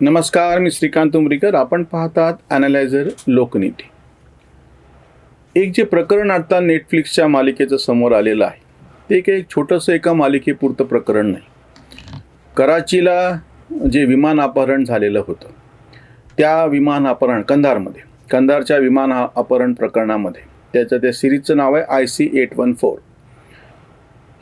नमस्कार मी श्रीकांत उमरीकर. आपण पाहतात ॲनालायझर लोकनीती. एक जे प्रकरण आता नेटफ्लिक्सच्या मालिकेचं समोर आलेलं आहे ते काही एक छोटंसं एका मालिकेपुरतं प्रकरण नाही. कराचीला जे विमान अपहरण झालेलं होतं त्या विमान अपहरण कंधारमध्ये कंधारच्या विमान अपहरण प्रकरणामध्ये त्याचं त्या सिरीजचं नाव आहे I C eight one four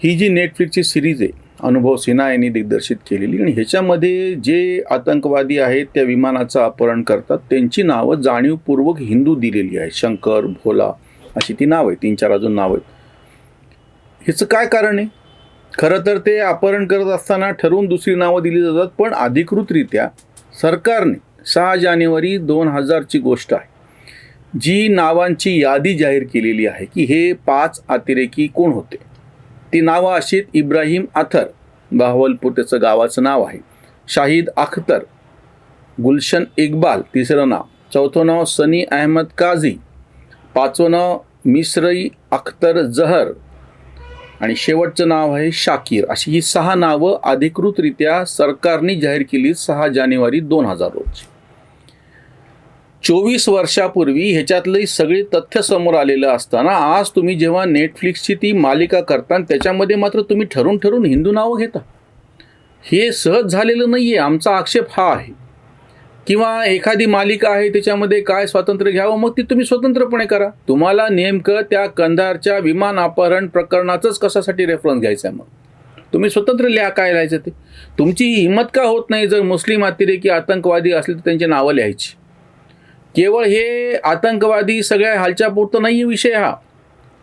ही जी नेटफ्लिक्सची सिरीज आहे अनुभव सिन्हा यांनी दिग्दर्शित केलेली आणि ह्याच्यामध्ये जे आतंकवादी आहेत त्या विमानाचं अपहरण करतात त्यांची नावं जाणीवपूर्वक हिंदू दिलेली आहे शंकर भोला अशी ती नावं आहेत तीन चार अजून नावं आहेत. ह्याचं काय कारण आहे? खरं तर ते अपहरण करत असताना ठरवून दुसरी नावं दिली जातात पण अधिकृतरित्या सरकारने सहा जानेवारी दोन हजारची गोष्ट आहे. जी नावांची यादी जाहीर केलेली आहे की हे पाच अतिरेकी कोण होते? ती नावं अशीत इब्राहिम अथर बाहवलपूर त्याचं गावाचं नाव आहे. शाहिद अख्तर गुलशन इक्बाल तिसरं नाव. चौथं नाव सनी अहमद काझी. पाचवं नाव मिस्रई अख्तर जहर. आणि शेवटचं नाव आहे शाकीर. अशी ही सहा नावं अधिकृतरित्या सरकारने जाहीर केली सहा जानेवारी दोन हजार रोजी. चोवीस वर्षापूर्वी ह्याच्यातली सगळी तथ्य समोर आलेलं असताना आज तुम्ही जेव्हा नेटफ्लिक्सची ती मालिका करता त्याच्यामध्ये मात्र तुम्ही ठरून ठरून हिंदू नावं घेता. हे सहज झालेलं नाही आहे आमचा आक्षेप हा आहे. किंवा एखादी मालिका आहे त्याच्यामध्ये काय स्वातंत्र्य घ्यावं मग ती तुम्ही स्वतंत्रपणे करा. तुम्हाला नेमकं त्या कंधारच्या विमान अपहरण प्रकरणाचंच कशासाठी रेफरन्स घ्यायचा आहे मग? तुम्ही स्वतंत्र लिहा काय लिहायचं ते. तुमची हिंमत का होत नाही जर मुस्लिम अतिरेकी आतंकवादी असले तर त्यांची नावं लिहायची. केवळ हे आतंकवादी सगळ्या हालच्या पुरतं नाही आहे विषय हा.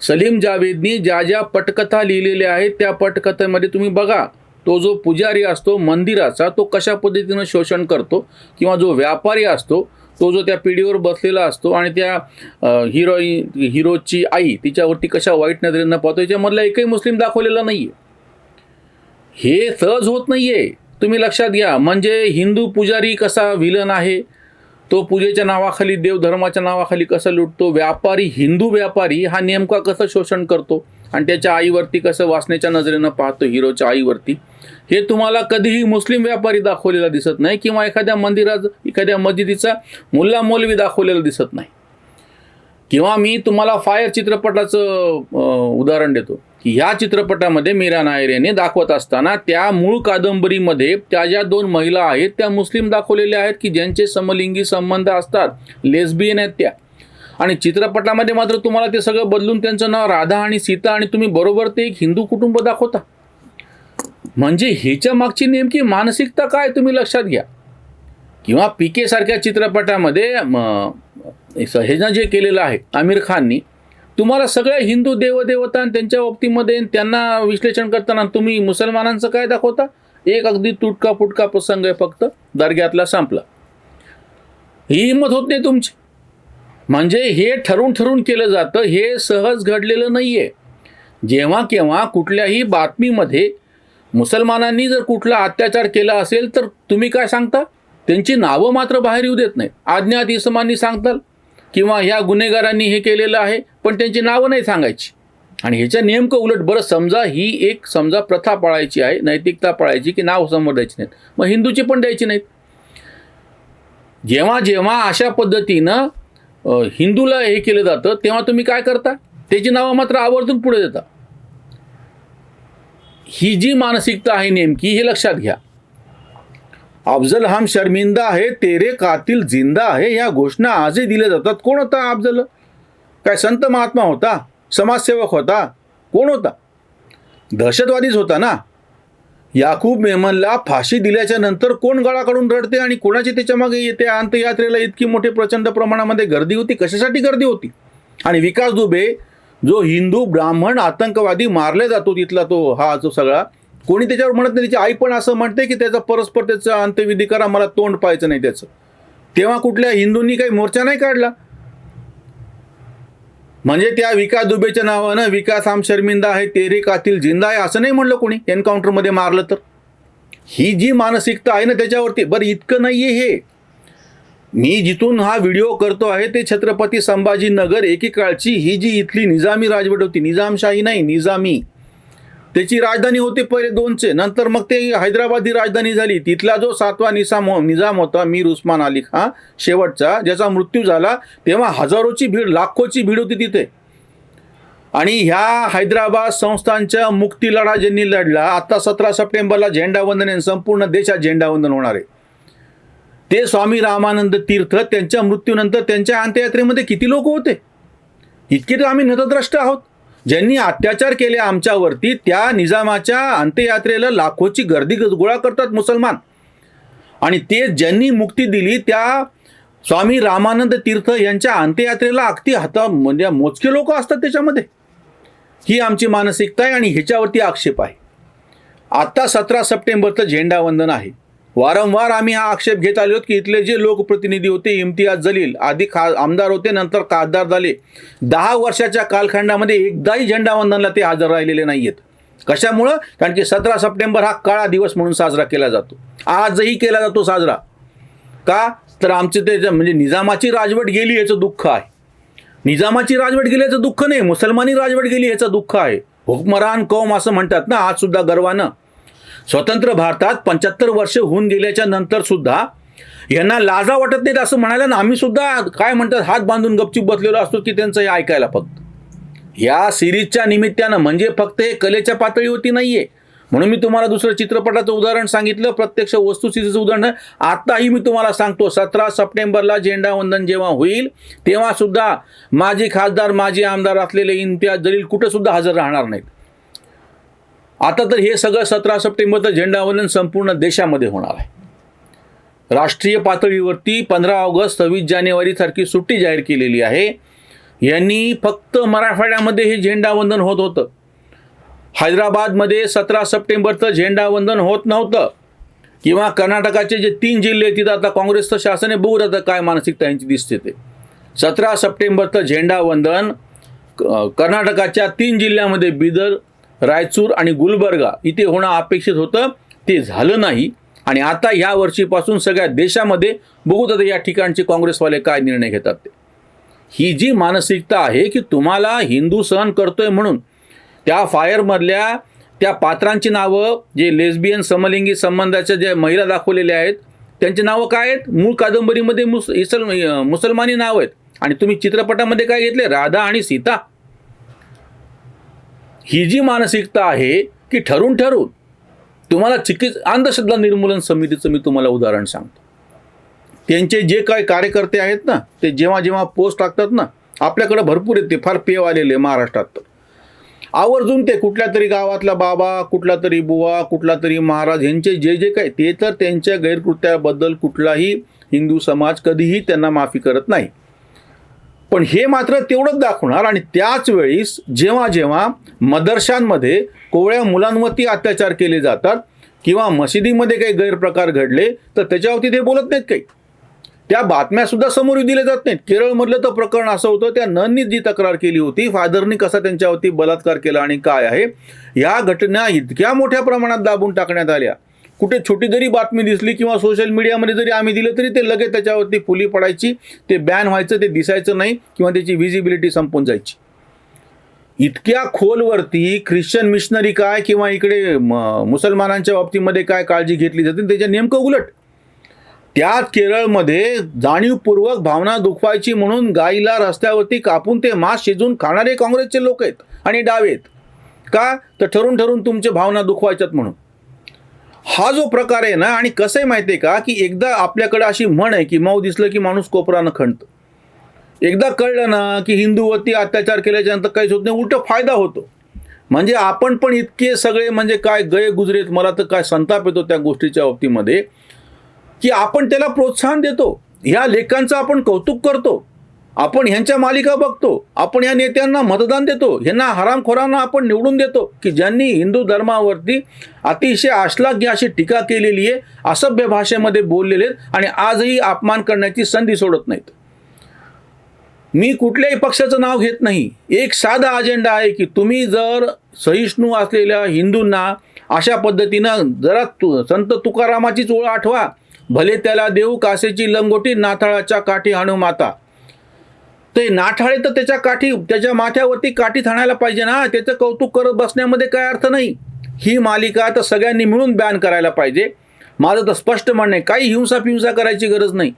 सलीम जावेदनी ज्या ज्या पटकथा लिहिलेल्या आहेत त्या पटकथेमध्ये तुम्ही बघा तो जो पुजारी असतो मंदिराचा तो कशा पद्धतीनं शोषण करतो किंवा जो व्यापारी असतो तो जो त्या पिढीवर बसलेला असतो आणि त्या हिरोईन हिरोची आई तिच्यावरती कशा वाईट नजरेनं पाहतो याच्यामधला एकही मुस्लिम दाखवलेला नाही आहे हे सहज होत नाही आहे तुम्ही लक्षात घ्या म्हणजे हिंदू पुजारी कसा विलन आहे? तो पूजेच्या नावाखाली देवधर्माच्या नावाखाली कसं लुटतो? व्यापारी हिंदू व्यापारी हा नेमका कसं शोषण करतो? आणि त्याच्या आईवरती कसं वाचण्याच्या नजरेनं पाहतो हिरोच्या आईवरती? हे तुम्हाला कधीही मुस्लिम व्यापारी दाखवलेला दिसत नाही किंवा एखाद्या मंदिरात एखाद्या मस्जिदीचा मुल्ला मौलवी दाखवलेला दिसत नाही. किंवा मी तुम्हाला फायर चित्रपटाचं उदाहरण देतो. की ह्या चित्रपटामध्ये मीरा नायर यांनी दाखवत असताना त्या मूळ कादंबरीमध्ये त्या ज्या दोन महिला आहेत त्या मुस्लिम दाखवलेल्या आहेत की ज्यांचे समलिंगी संबंध असतात लेस्बियन आहेत त्या. आणि चित्रपटामध्ये मात्र तुम्हाला ते सगळं बदलून त्यांचं नाव राधा आणि सीता आणि तुम्ही बरोबर ते एक हिंदू कुटुंब दाखवता. म्हणजे ह्याच्या मागची नेमकी मानसिकता काय तुम्ही लक्षात घ्या. किंवा पी के सारख्या चित्रपटामध्ये म, जे केलेलं आहे आमिर खाननी तुम्हाला सगळ्या हिंदू देवदेवता आणि त्यांच्या बाबतीमध्ये त्यांना विश्लेषण करताना तुम्ही मुसलमानांचं काय दाखवता? एक अगदी तुटका फुटका प्रसंग आहे फक्त. दर्ग्यातला संपला. ही हिंमत होत नाही तुमची. म्हणजे हे ठरून ठरून केलं जातं हे सहज घडलेलं नाही आहे जेव्हा केव्हा कुठल्याही बातमीमध्ये मुसलमानांनी जर कुठला अत्याचार केला असेल तर तुम्ही काय सांगता? त्यांची नावं मात्र बाहेर येऊ देत नाही आज्ञा इसमांनी सांगताल. किंवा ह्या गुन्हेगारांनी हे केलेलं आहे पण त्यांची नावं नाही सांगायची. आणि ह्याच्या नेमकं उलट बरं समजा ही एक समजा प्रथा पाळायची आहे नैतिकता पाळायची की नाव समोर द्यायची नाहीत. मग हिंदूची पण द्यायची नाहीत. जेव्हा जेव्हा अशा पद्धतीनं हिंदूला हे केलं जातं तेव्हा तुम्ही काय करता? त्याची नावं मात्र आवर्जून पुढे देता. ही जी मानसिकता आहे नेमकी हे लक्षात घ्या. अफजल हम शर्मिंदा आहे तेरे कातील जिंदा आहे ह्या घोषणा आजही दिल्या जातात. कोण होता अफजल? काय संत महात्मा होता? समाजसेवक होता? कोण होता? दहशतवादीच होता ना? याकूब मेमनला फाशी दिल्याच्या नंतर कोण गळाकडून रडते आणि कोणाची त्याच्यामागे येते? अंत्ययात्रेला इतकी मोठी प्रचंड प्रमाणामध्ये गर्दी होती. कशासाठी गर्दी होती? आणि विकास दुबे जो हिंदू ब्राह्मण आतंकवादी मारले जातो तिथला तो हा जो सगळा कोणी त्याच्यावर म्हणत नाही त्याची आई पण असं म्हणते की त्याचा परस्पर त्याचा अंत्यविधी करा मला तोंड पाहायचं नाही त्याचं. तेव्हा कुठल्या हिंदूंनी काही मोर्चा नाही काढला? म्हणजे त्या विकास दुबेच्या नावानं विकास आम शर्मिंदा आहे तेरे कातील जिंदा आहे असं नाही म्हणलं कोणी एन्काउंटरमध्ये मारलं तर? ही जी मानसिकता आहे ना त्याच्यावरती बरं इतकं नाही आहे हे. मी जिथून हा व्हिडिओ करतो आहे ते छत्रपती संभाजीनगर एकेकाळची ही जी इथली निजामी राजवट होती निजामशाही नाही निजामी. त्याची राजधानी होती पहिले दोनचे. नंतर मग ते हैदराबाद ही राजधानी झाली. तिथला जो सातवा निसाम हो- निजाम होता मीर उस्मान अली खान शेवटचा ज्याचा मृत्यू झाला तेव्हा हजारोची भीड लाखोची भीड होती तिथे. आणि ह्या हैदराबाद संस्थांच्या मुक्ती लढा ज्यांनी लढला आता सतरा सप्टेंबरला झेंडावंदन संपूर्ण देशात झेंडावंदन होणार आहे. ते स्वामी रामानंद तीर्थ त्यांच्या मृत्यूनंतर त्यांच्या अंत्ययात्रेमध्ये किती लोक होते? इतके तर आम्ही नतद्रष्ट आहोत. ज्यांनी अत्याचार केले आमच्यावरती त्या निजामाच्या अंत्ययात्रेला लाखोची गर्दी ग- गोळा करतात मुसलमान. आणि ते ज्यांनी मुक्ती दिली त्या स्वामी रामानंद तीर्थ यांच्या अंत्ययात्रेला अगदी हाता म्हणजे मोजके लोक असतात त्याच्यामध्ये. ही आमची मानसिकता आहे आणि ह्याच्यावरती आक्षेप आहे. आत्ता सतरा सप्टेंबरचं झेंडावंदन आहे. वारंवार आम्ही हा आक्षेप घेत आलो की इथले जे लोकप्रतिनिधी होते इम्तियाज जलील आधी खा आमदार होते नंतर खासदार झाले. दहा वर्षाच्या कालखंडामध्ये एकदाही झेंडावंदनला ते हजर राहिलेले नाही आहेत कशामुळं? कारण की सतरा सप्टेंबर हा काळा दिवस म्हणून साजरा केला जातो. आजही केला जातो साजरा. का? तर आमचे ते म्हणजे निजामाची राजवट गेली याचं दुःख आहे. निजामाची राजवट गेली याचं दुःख नाही. मुसलमानी राजवट गेली याचं दुःख आहे. हुकमरान कौम असं म्हणतात ना आज सुद्धा गर्वानं. स्वतंत्र भारतात पंच्याहत्तर वर्ष होऊन गेल्याच्यानंतर सुद्धा यांना लाजा वाटत नाहीत असं म्हणायला ना आम्ही सुद्धा काय म्हणतात हात बांधून गपचूप बसलेलो असतो की त्यांचं हे ऐकायला फक्त. या सिरीजच्या निमित्तानं म्हणजे फक्त हे कलेच्या पातळीवरती नाहीये. म्हणून मी तुम्हाला दुसरं चित्रपटाचं उदाहरण सांगितलं प्रत्यक्ष वस्तुस्थितीचं उदाहरण. आताही मी तुम्हाला सांगतो सतरा सप्टेंबरला झेंडावंदन जेव्हा होईल तेव्हा सुद्धा माजी खासदार माजी आमदार असलेले इम्तियाज जलील कुठं सुद्धा हजर राहणार नाहीत. आता तर हे सगळं सतरा सप्टेंबरचं झेंडावंदन संपूर्ण देशामध्ये होणार आहे. राष्ट्रीय पातळीवरती पंधरा ऑगस्ट सव्वीस जानेवारी सारखी सुट्टी जाहीर केलेली आहे. यांनी फक्त मराठवाड्यामध्ये हे झेंडावंदन होत होतं. हैदराबादमध्ये सतरा सप्टेंबरचं झेंडावंदन होत नव्हतं. किंवा कर्नाटकाचे जे तीन जिल्हे तिथं आता काँग्रेसचं शासन आहे बघू आता काय मानसिकता यांची दिसते ते. सतरा सप्टेंबरचं झेंडावंदन क- कर्नाटकाच्या तीन जिल्ह्यामध्ये बिदर रायचूर आणि गुलबर्गा इथे होणं अपेक्षित होतं ते झालं नाही. आणि आता ह्या वर्षीपासून सगळ्या देशामध्ये बघू आता या ठिकाणचे काँग्रेसवाले काय निर्णय घेतात ते. ही जी मानसिकता आहे की तुम्हाला हिंदू सहन करतोय म्हणून त्या फायरमधल्या त्या पात्रांची नावं जे लेस्बियन समलिंगी संबंधाच्या ज्या महिला दाखवलेल्या आहेत त्यांची नावं काय आहेत? मूळ कादंबरीमध्ये मुस इसल मुसलमानी नाव आहेत. आणि तुम्ही चित्रपटामध्ये काय घेतले? राधा आणि सीता. ही जी मानसिकता आहे की ठरून ठरून. तुम्हाला चिकित्स अंधश्रद्धा निर्मूलन समितीचं मी तुम्हाला उदाहरण सांगतो. त्यांचे जे काय कार्यकर्ते आहेत ना ते जेव्हा जेव्हा पोस्ट टाकतात ना आपल्याकडे भरपूर आहेत ते फार पेव आलेले महाराष्ट्रात. तर आवर्जून ते कुठल्या तरी गावातला बाबा कुठला तरी बुवा कुठला तरी महाराज यांचे जे जे काय ते तर त्यांच्या गैरकृत्याबद्दल कुठलाही हिंदू समाज कधीही त्यांना माफी करत नाही. पण हे मात्र तेवढंच दाखवणार आणि त्याच वेळीस जेव्हा जेव्हा मदरशांमध्ये कोवळ्या मुलांवरती अत्याचार केले जातात किंवा मशिदीमध्ये काही गैरप्रकार घडले तर त्याच्यावरती ते बोलत नाहीत काही. त्या बातम्यासुद्धा समोर दिल्या जात नाहीत. केरळमधलं तर प्रकरण असं होतं त्या नननी जी तक्रार केली होती. फादरनी कसा त्यांच्यावरती बलात्कार केला आणि काय आहे? या घटना इतक्या मोठ्या प्रमाणात दाबून टाकण्यात आल्या. कुठे छोटी जरी बातमी दिसली किंवा सोशल मीडियामध्ये जरी आम्ही दिलं तरी ते लगेच त्याच्यावरती फुली पडायची ते बॅन व्हायचं ते दिसायचं नाही किंवा त्याची विजिबिलिटी संपून जायची. इतक्या खोलवरती ख्रिश्चन मिशनरी काय किंवा इकडे म- मुसलमानांच्या बाबतीमध्ये काय काळजी घेतली जाते त्याच्या नेमकं उलट. त्यात केरळमध्ये जाणीवपूर्वक भावना दुखवायची म्हणून गाईला रस्त्यावरती कापून ते मांस शिजून खाणारे काँग्रेसचे लोक आहेत आणि डावे आहेत. का? तर ठरून ठरून तुमच्या भावना दुखवायच्यात म्हणून. हा जो प्रकार आहे ना आणि कसं आहे माहिती आहे का की एकदा आपल्याकडे अशी म्हण आहे की मऊ दिसलं की माणूस कोपरानं खणतं. एकदा कळलं ना की हिंदूवरती अत्याचार केल्याच्यानंतर काहीच होत नाही उलट फायदा होतो. म्हणजे आपण पण इतके सगळे म्हणजे काय गय गुजरेत मला तर काय संताप येतो त्या गोष्टीच्या बाबतीमध्ये की आपण त्याला प्रोत्साहन देतो. ह्या लेखांचं आपण कौतुक करतो. आपण ह्यांच्या मालिका बघतो आपण या नेत्यांना मतदान देतो ह्यांना हरामखोरांना आपण निवडून देतो की ज्यांनी हिंदू धर्मावरती अतिशय आश्लाघ्य अशी टीका केलेली आहे असभ्य भाषेमध्ये बोललेले आहेत आणि आजही अपमान करण्याची संधी सोडत नाहीत. मी कुठल्याही पक्षाचं नाव घेत नाही. एक साधा अजेंडा आहे की तुम्ही जर सहिष्णू असलेल्या हिंदूंना अशा पद्धतीनं जरा तु संत तुकारामाचीच ओळ आठवा. भले त्याला देऊ कासेची लंगोटी नाथाळाच्या काठी हनुमाता माता ते नाठाळे तर त्याच्या काठी त्याच्या माथ्यावरती काठी थाणायला पाहिजे ना. त्याचं कौतुक करत बसण्यामध्ये काय अर्थ नाही. ही मालिका तर सगळ्यांनी मिळून बॅन करायला पाहिजे. माझं तर स्पष्ट म्हणणं आहे काही हिंसा पिंसा करायची गरज नाही.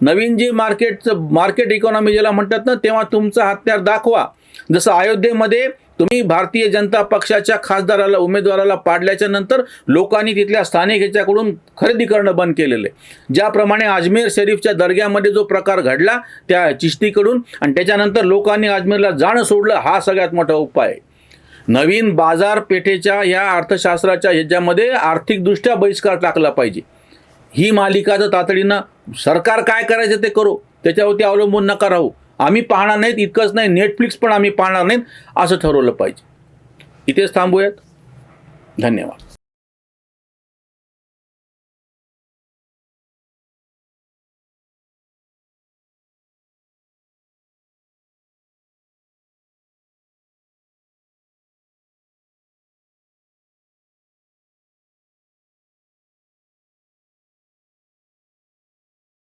नवीन जे मार्केटचं मार्केट इकॉनॉमी ज्याला म्हणतात ना तेव्हा तुमचा हत्यार दाखवा. जसं अयोध्येमध्ये तुम्ही भारतीय जनता पक्षाच्या खासदाराला उमेदवाराला पाडल्याच्या नंतर लोकांनी तिथल्या स्थानिक ह्याच्याकडून खरेदी करणं बंद केलेलं आहे. ज्याप्रमाणे अजमेर शरीफच्या दर्ग्यामध्ये जो प्रकार घडला त्या चिश्तीकडून आणि त्याच्यानंतर लोकांनी अजमेरला जाणं सोडलं हा सगळ्यात मोठा उपाय आहे. नवीन बाजारपेठेच्या या अर्थशास्त्राच्या ह्याच्यामध्ये आर्थिकदृष्ट्या बहिष्कार टाकला पाहिजे. ही मालिका जर तातडीनं सरकार काय करायचं ते करू त्याच्यावरती अवलंबून नका राहू. आम्ही पाहणार नाहीत इतकंच नाही नेटफ्लिक्स पण आम्ही पाहणार नाहीत असं ठरवलं पाहिजे. इथेच थांबूयात. धन्यवाद.